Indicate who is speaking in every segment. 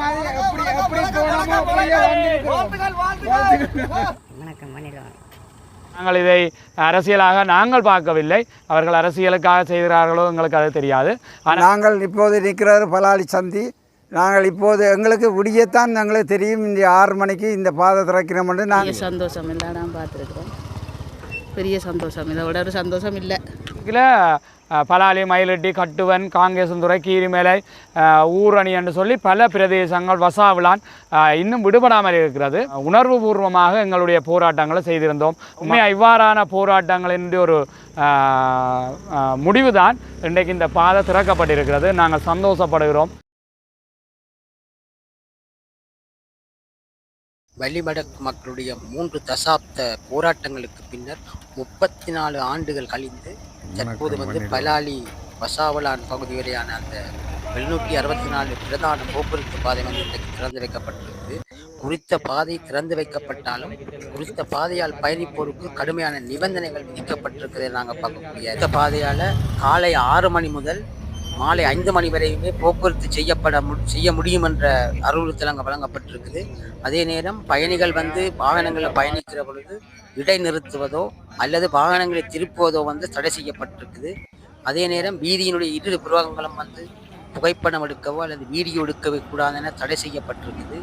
Speaker 1: மாதிரி எப்படி எப்படி போனோமோ அப்படியே வந்திருக்கிறோம்.
Speaker 2: வணக்கம் பண்ணிடுவாங்க
Speaker 3: நாங்கள் இதை அரசியலாக நாங்கள் பார்க்கவில்லை. அவர்கள் அரசியலுக்காக செய்கிறார்களோ எங்களுக்கு அது தெரியாது.
Speaker 1: நாங்கள் இப்போது நிற்கிறது பலாலி சந்தி. நாங்கள் இப்போது எங்களுக்கு விடியத்தான் எங்களுக்கு தெரியும். இந்த ஆறு மணிக்கு இந்த பாதை திறக்கிறோம் என்று நாங்கள்
Speaker 4: பெரிய சந்தோஷம் இல்லை நான் பார்த்துருக்குறோம். பெரிய சந்தோஷம். இதை விட ஒரு சந்தோஷம் இல்லை.
Speaker 3: இதில் பலாலி மயிலட்டி கட்டுவன் காங்கேசந்துறை கீரிமேலை ஊரணி என்று சொல்லி பல பிரதேசங்கள் வசாவிலான் இன்னும் விடுபடாமல் இருக்கிறது. உணர்வுபூர்வமாக எங்களுடைய போராட்டங்களை செய்திருந்தோம். உண்மையாக இவ்வாறான போராட்டங்களின் ஒரு அஹ், முடிவுதான் இன்றைக்கு இந்த பாதை திறக்கப்பட்டிருக்கிறது. நாங்கள் சந்தோஷப்படுகிறோம்.
Speaker 5: வலிமடக் மக்களுடைய மூன்று தசாப்த போராட்டங்களுக்கு பின்னர் முப்பத்தி நாலு ஆண்டுகள் கழிந்து தற்போது வந்து பலாலி வசாவலான் பகுதி வரையான அந்த எழுநூற்றி அறுபத்தி நாலு பிரதான போக்குவரத்து பாதை வந்து இன்றைக்கு திறந்து வைக்கப்பட்டிருக்கு குறித்த பாதை திறந்து வைக்கப்பட்டாலும் குறித்த பாதையால் பயணிப்போருக்கு கடுமையான நிபந்தனைகள் விதிக்கப்பட்டிருக்கிறதை நாங்கள் பார்க்கக்கூடிய இந்த பாதையால் காலை ஆறு மணி முதல் மாலை ஐந்து மணி வரையுமே போக்குவரத்து செய்யப்பட மு செய்ய முடியும் என்ற அறிவுறுத்தல் அங்கே வழங்கப்பட்டிருக்குது. அதே நேரம் பயணிகள் வந்து வாகனங்களில் பயணிக்கிற பொழுது இடைநிறுத்துவதோ அல்லது வாகனங்களை திருப்புவதோ வந்து தடை செய்யப்பட்டிருக்குது. அதே நேரம் வீதியினுடைய இரு புறங்களும் வந்து புகைப்படம் எடுக்கவோ அல்லது வீடியோ எடுக்கவே கூடாது என தடை செய்யப்பட்டிருக்குது.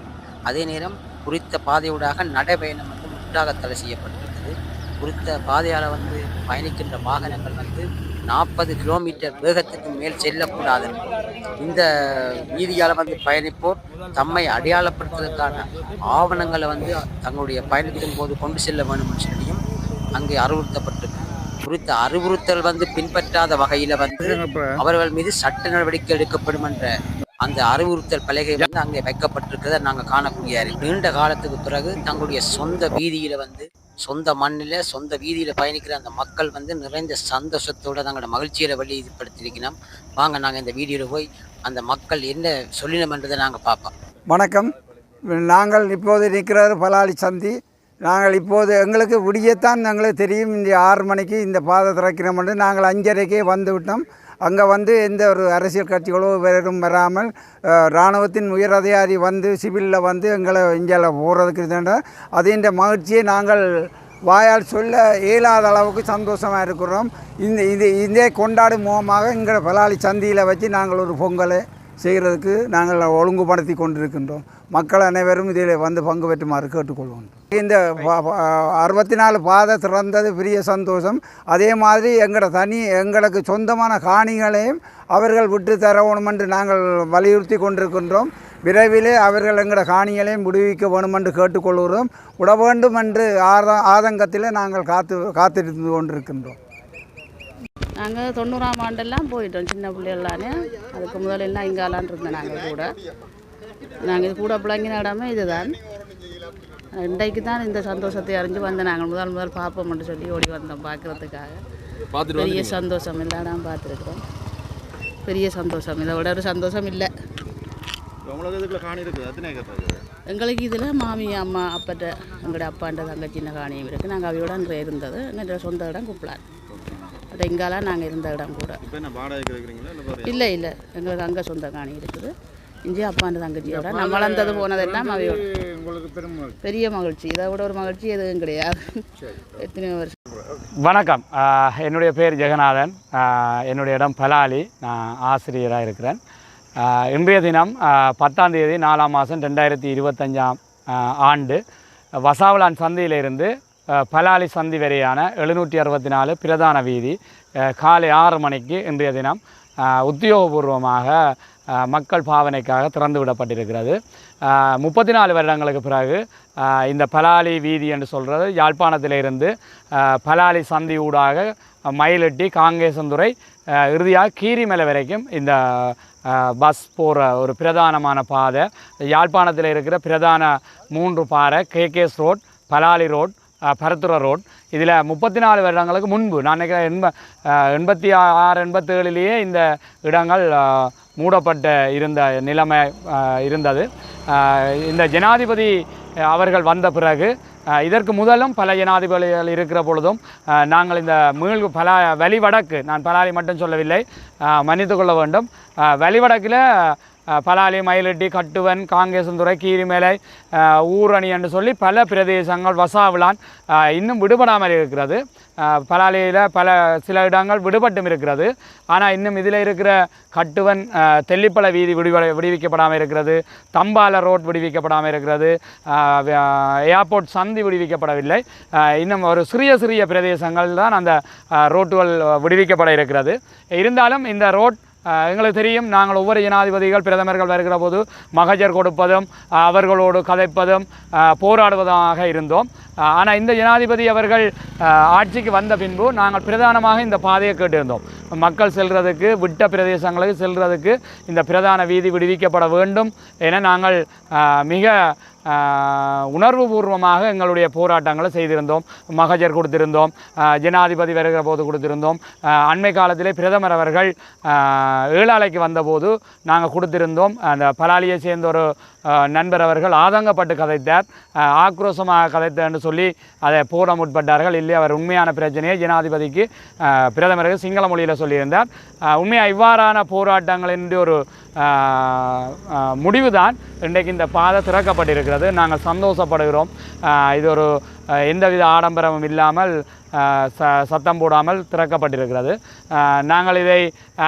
Speaker 5: அதே நேரம் குறித்த பாதையூடாக நடைபயணம் வந்து முற்றாக தடை செய்யப்பட்டிருக்குது. குறித்த பாதையால் வந்து பயணிக்கின்ற வாகனங்கள் வந்து நாற்பது கிலோமீட்டர் வேகத்துக்கு மேல் செல்லக்கூடாது. இந்த வீதியால் வந்து பயணிப்போர் தம்மை அடையாளப்படுத்துவதற்கான ஆவணங்களை வந்து தங்களுடைய பயணத்தின் போது கொண்டு செல்ல வேண்டும் சொல்லியும் அங்கே அறிவுறுத்தப்பட்டிருக்கு. குறித்த அறிவுறுத்தல் வந்து பின்பற்றாத வகையில் வந்து அவர்கள் மீது சட்ட நடவடிக்கை எடுக்கப்படும் என்ற அந்த அறிவுறுத்தல் பலகை வந்து அங்கே வைக்கப்பட்டிருக்கிறத நாங்கள் காணக்கூடிய நீண்ட காலத்துக்கு பிறகு தங்களுடைய சொந்த வீதியில் வந்து சொந்த மண்ணில் சொந்த வீதியில் பயணிக்கிற அந்த மக்கள் வந்து நிறைந்த சந்தோஷத்தோட தங்களோட மகிழ்ச்சியில் வெளிப்படுத்தியிருக்கணும் வாங்க நாங்கள் இந்த வீடியோவில் போய் அந்த மக்கள் என்ன சொல்லினோம்ன்றதை நாங்கள் பார்ப்போம்.
Speaker 1: வணக்கம். நாங்கள் இப்போது நிற்கிறார் பலாலி சந்தி. நாங்கள் இப்போது எங்களுக்கு விடியத்தான் எங்களுக்கு தெரியும். இந்த ஆறு மணிக்கு இந்த பாதை திறக்கிறோம் என்று நாங்கள் அஞ்சரைக்கே வந்து விட்டோம். அங்கே வந்து எந்த ஒரு அரசியல் கட்சிகளோ வேறும் வராமல் இராணுவத்தின் உயர் அதிகாரி வந்து சிவிலில் வந்து எங்களை இங்கே போகிறதுக்கு இதுன்ற அதின்ற மகிழ்ச்சியை நாங்கள் வாயால் சொல்ல இயலாத அளவுக்கு சந்தோஷமாக இருக்கிறோம். இந்த இது இதே கொண்டாடும் முகமாக எங்களை பலாளி சந்தியில் வச்சு நாங்கள் ஒரு பொங்கல். செய்கிறதுக்கு நாங்கள் ஒழுங்குபடுத்தி கொண்டிருக்கின்றோம். மக்கள் அனைவரும் இதில் வந்து பங்கு பெற்றுமாறு கேட்டுக்கொள்வோம். இந்த அறுபத்தி நாலு பாதை திறந்தது பெரிய சந்தோஷம். அதே மாதிரி எங்களோட தனி எங்களுக்கு சொந்தமான காணிகளையும் அவர்கள் விட்டு தரணும் என்று நாங்கள் வலியுறுத்தி கொண்டிருக்கின்றோம். விரைவிலே அவர்கள் எங்களோட காணிகளையும் விடுவிக்க வேணும் என்று கேட்டுக்கொள்கிறோம். விட வேண்டும் என்று ஆதங்கத்தில் நாங்கள் காத்து காத்திருந்து கொண்டிருக்கின்றோம்.
Speaker 4: நாங்கள் தொண்ணூறாம் ஆண்டெல்லாம் போயிட்டோம் சின்ன பிள்ளைகளானே. அதுக்கு முதலெல்லாம் இங்காலான் இருந்தோம் நாங்கள் கூட. நாங்கள் இது கூட பிள்ளைங்கின இடமே இதுதான். இன்றைக்கு தான் இந்த சந்தோஷத்தை அறிஞ்சு வந்தோம் நாங்கள் முதல் முதல் பார்ப்போம்னு சொல்லி ஓடி வந்தோம் பார்க்குறதுக்காக. பெரிய சந்தோஷம் எல்லாம் பார்த்துருக்குறோம். பெரிய சந்தோஷம் இதை விட ஒரு சந்தோஷம் இல்லை. எங்களுக்கு இதில் மாமி அம்மா அப்பட்ட எங்களோட அப்பாண்ட தங்கச்சி சின்ன காணியம் இருக்குது நாங்கள் அவையோட அங்கே இருந்தது. எங்களோட சொந்த இடம் குப்பலான். அது இங்காலாம் நாங்கள் இருந்த இடம் கூட.
Speaker 6: இல்லை
Speaker 4: இல்லை இல்லை. எங்களுக்கு அங்கே சொந்த காணி இருக்குது. இஞ்சி அப்பாண்ட தங்கச்சியோட. நம்ம வளர்ந்தது போனதெல்லாம் அவையோட.
Speaker 1: உங்களுக்கு பெருமை
Speaker 4: பெரிய மகிழ்ச்சி. இதை விட ஒரு மகிழ்ச்சி எதுவும் கிடையாது. எத்தனையோ வருஷம்.
Speaker 3: வணக்கம். என்னுடைய பேர் ஜெகநாதன். என்னுடைய இடம் பலாலி. நான் ஆசிரியராக இருக்கிறேன். இன்றைய தினம் பத்தாம் தேதி நாலாம் மாதம் ரெண்டாயிரத்தி இருபத்தஞ்சாம் ஆண்டு வசாவலான் சந்தையிலிருந்து பலாலி சந்தி வரையான எழுநூற்றி அறுபத்தி நாலு பிரதான வீதி காலை ஆறு மணிக்கு இன்றைய தினம் உத்தியோகபூர்வமாக மக்கள் பாவனைக்காக திறந்து விடப்பட்டிருக்கிறது. முப்பத்தி நாலு வருடங்களுக்கு பிறகு இந்த பலாலி வீதி என்று சொல்கிறது யாழ்ப்பாணத்திலிருந்து பலாலி சந்தி ஊடாக மயிலட்டி காங்கேசந்துறை இறுதியாக கீரிமலை வரைக்கும் இந்த பஸ் போகிற ஒரு பிரதானமான பாதை. யாழ்ப்பாணத்தில் இருக்கிற பிரதான மூன்று பாறை KKS road Palali road Parathurai road. இதில் முப்பத்தி நாலு வருடங்களுக்கு முன்பு நான் நினைக்கிறேன் எண்ப எண்பத்தி ஆறு எண்பத்தேழுலேயே இந்த இடங்கள் மூடப்பட்ட இருந்த நிலைமை இருந்தது. இந்த ஜனாதிபதி அவர்கள் வந்த பிறகு இதற்கு முதலும் பல ஜனாதிபதிகள் இருக்கிற பொழுதும் நாங்கள் இந்த மீள் பல வழிவடக்கு நான் பலாரி மட்டும் சொல்லவில்லை மன்னித்து கொள்ள வேண்டும் வழிவடக்கில் பலாலி மயிலட்டி கட்டுவன் காங்கேசந்துறை கீரிமேலை ஊரணி என்று சொல்லி பல பிரதேசங்கள் வசாவிலான் இன்னும் விடுபடாமல் இருக்கிறது. பலாலியில் பல சில இடங்கள் விடுபட்டும் இருக்கிறது. ஆனால் இன்னும் இதில் இருக்கிற கட்டுவன் தெல்லிப்பழ வீதி விடுவ விடுவிக்கப்படாமல் இருக்கிறது. தம்பால ரோட் விடுவிக்கப்படாமல் இருக்கிறது. ஏர்போர்ட் சந்தி விடுவிக்கப்படவில்லை. இன்னும் ஒரு சிறிய சிறிய பிரதேசங்கள் தான் அந்த ரோட்டுகள் விடுவிக்கப்பட இருக்கிறது. இருந்தாலும் இந்த ரோட் எங்களுக்கு தெரியும் நாங்கள் ஒவ்வொரு ஜனாதிபதிகள் பிரதமர்கள் வருகிற போது மகஜர் கொடுப்பதும் அவர்களோடு கதைப்பதும் போராடுவதாக இருந்தோம். ஆனால் இந்த ஜனாதிபதி அவர்கள் ஆட்சிக்கு வந்த பின்பு நாங்கள் பிரதானமாக இந்த பாதையை கேட்டிருந்தோம். மக்கள் செல்கிறதுக்கு விட்ட பிரதேசங்களுக்கு செல்கிறதுக்கு இந்த பிரதான வீதி விடுவிக்கப்பட வேண்டும் என நாங்கள் மிக உணர்வுபூர்வமாக எங்களுடைய போராட்டங்களை செய்திருந்தோம். மகஜர் கொடுத்திருந்தோம். ஜனாதிபதி வருகிற போது கொடுத்திருந்தோம். அண்மை காலத்திலே பிரதமர் அவர்கள் ஏழாலைக்கு வந்தபோது நாங்கள் கொடுத்திருந்தோம். அந்த பலாலியை சேர்ந்த ஒரு நண்பர் அவர்கள் ஆதங்கப்பட்டு கதைத்தார். ஆக்ரோஷமாக கதைத்தேன்னு சொல்லி அதை போட முற்பட்டார்கள். இல்லை அவர் உண்மையான பிரச்சனையை ஜனாதிபதிக்கு பிரதமருக்கு சிங்கள மொழியில் சொல்லியிருந்தார். உண்மையாக இவ்வாறான போராட்டங்களின் ஒரு முடிவு தான் இன்றைக்கு இந்த பாதை திறக்கப்பட்டிருக்கிறது. நாங்கள் சந்தோஷப்படுகிறோம். இது ஒரு எந்தவித ஆடம்பரமும் இல்லாமல் ச சத்தம் போடாமல் திறக்கப்பட்டிருக்கிறது. நாங்கள் இதை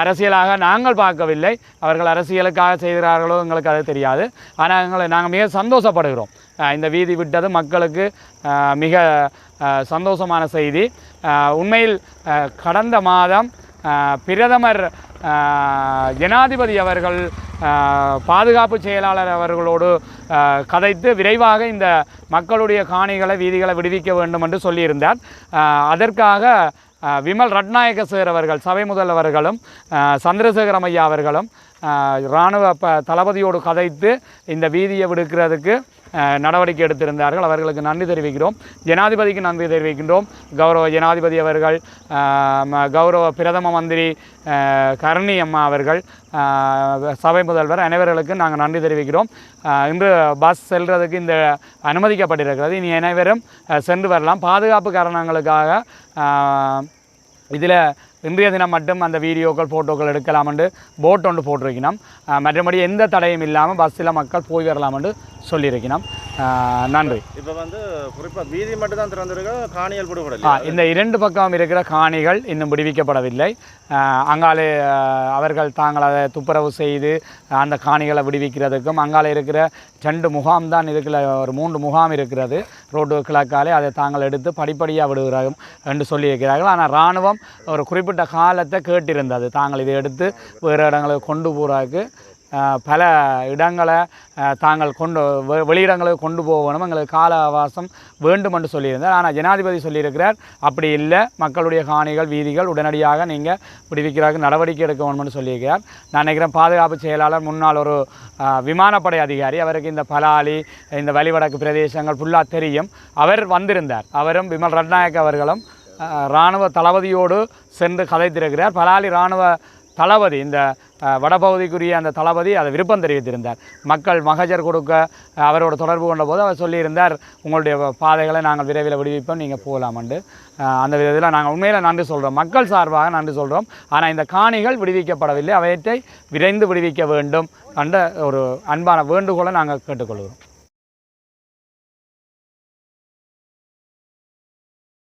Speaker 3: அரசியலாக நாங்கள் பார்க்கவில்லை. அவர்கள் அரசியலுக்காக செய்கிறார்களோ எங்களுக்கு அது தெரியாது. ஆனால் எங்களை நாங்கள் மிக சந்தோஷப்படுகிறோம். இந்த வீதி விட்டது மக்களுக்கு மிக சந்தோஷமான செய்தி. உண்மையில் கடந்த மாதம் பிரதமர் ஜனாதிபதி அவர்கள் பாதுகாப்பு செயலாளர் அவர்களோடு கதைத்து விரைவாக இந்த மக்களுடைய காணிகளை வீதிகளை விடுவிக்க வேண்டும் என்று சொல்லியிருந்தார். அதற்காக விமல் ரட்நாயக சேர் அவர்கள் சபை முதல்வர்களும் ஆஹ் சந்திரசேகரம் ஐயா அவர்களும் இராணுவ ப தளபதியோடு கதைத்து இந்த வீதியை விடுக்கிறதுக்கு நடவடிக்கை எடுத்திருந்தார்கள். அவர்களுக்கு நன்றி தெரிவிக்கிறோம். ஜனாதிபதிக்கு நன்றி தெரிவிக்கின்றோம். கௌரவ ஜனாதிபதி அவர்கள் ம- கௌரவ பிரதம மந்திரி ஆஹ் கருணி அம்மா அவர்கள் சபை முதல்வர் அனைவர்களுக்கும் நாங்கள் நன்றி தெரிவிக்கிறோம். இன்று பஸ் செல்றதுக்கு இந்த அனுமதிக்கப்பட்டிருக்கிறது. இனி அனைவரும் சென்று வரலாம். பாதுகாப்பு காரணங்களுக்காக இதில் இன்றைய தினம் மட்டும் அந்த வீடியோக்கள் ஃபோட்டோக்கள் எடுக்கலாம் என்று போட் ஒன்று போட்டிருக்கணும் மற்றபடி எந்த தடையும் இல்லாமல் பஸ்ஸில் மக்கள் போய் வரலாம் என்று சொல்லியிருக்கணும் நன்றி.
Speaker 6: இப்போ வந்து குறிப்பாக வீதி மட்டும் தான் திறந்திருக்க
Speaker 3: ஆ,
Speaker 6: விடுபடல.
Speaker 3: இந்த இரண்டு பக்கம் இருக்கிற காணிகள் இன்னும் விடுவிக்கப்படவில்லை. அங்காலே அவர்கள் தாங்கள் அதை துப்புரவு செய்து அந்த காணிகளை விடுவிக்கிறதுக்கும் அங்காலே இருக்கிற ரெண்டு முகாம் தான் இதுக்குள்ள ஒரு மூன்று முகாம் இருக்கிறது. ரோட்டு கிழக்காலே அதை தாங்கள் எடுத்து படிப்படியாக விடுகிறார்கள் என்று சொல்லியிருக்கிறார்கள். ஆனால் இராணுவம் ஒரு குறிப்பிட்ட காலத்தை கேட்டிருந்தது. தாங்கள் இதை எடுத்து வேறு இடங்களுக்கு கொண்டு போகிறாக்கு பல இடங்களை தாங்கள் கொண்டு வெளியிடங்களுக்கு கொண்டு போகணும் எங்களுக்கு கால அவகாசம் வேண்டும் என்று சொல்லியிருந்தார். ஆனால் ஜனாதிபதி சொல்லியிருக்கிறார் அப்படி இல்லை. மக்களுடைய காணிகள் வீதிகள் உடனடியாக நீங்கள் விடுவிக்கிறதுக்கு நடவடிக்கை எடுக்க வேணும்னு சொல்லியிருக்கிறார். நான் நினைக்கிறேன் பாதுகாப்பு செயலாளர் முன்னாள் ஒரு விமானப்படை அதிகாரி. அவருக்கு இந்த பலாலி இந்த வழிவடக்கு பிரதேசங்கள் ஃபுல்லாக தெரியும். அவர் வந்திருந்தார். அவரும் விமல் ரட்நாயக் அவர்களும் இராணுவ தளபதியோடு சென்று கதைத்திருக்கிறார். பலாலி இராணுவ தளபதி இந்த வடபகுதிக்குரிய அந்த தளபதி அதை விருப்பம் தெரிவித்திருந்தார். மக்கள் மகஜர் கொடுக்க அவரோட தொடர்பு கொண்ட போது அவர் சொல்லியிருந்தார் உங்களுடைய பாதைகளை நாங்கள் விரைவில் விடுவிப்போம் நீங்கள் போகலாமண்டு அந்த விதத்தில் நாங்கள் உண்மையில் நன்றி சொல்கிறோம் மக்கள் சார்பாக நன்றி சொல்கிறோம் ஆனால் இந்த காணிகள் விடுவிக்கப்படவில்லை. அவற்றை விரைந்து விடுவிக்க வேண்டும் என்ற ஒரு அன்பான வேண்டுகோளை நாங்கள் கேட்டுக்கொள்கிறோம்.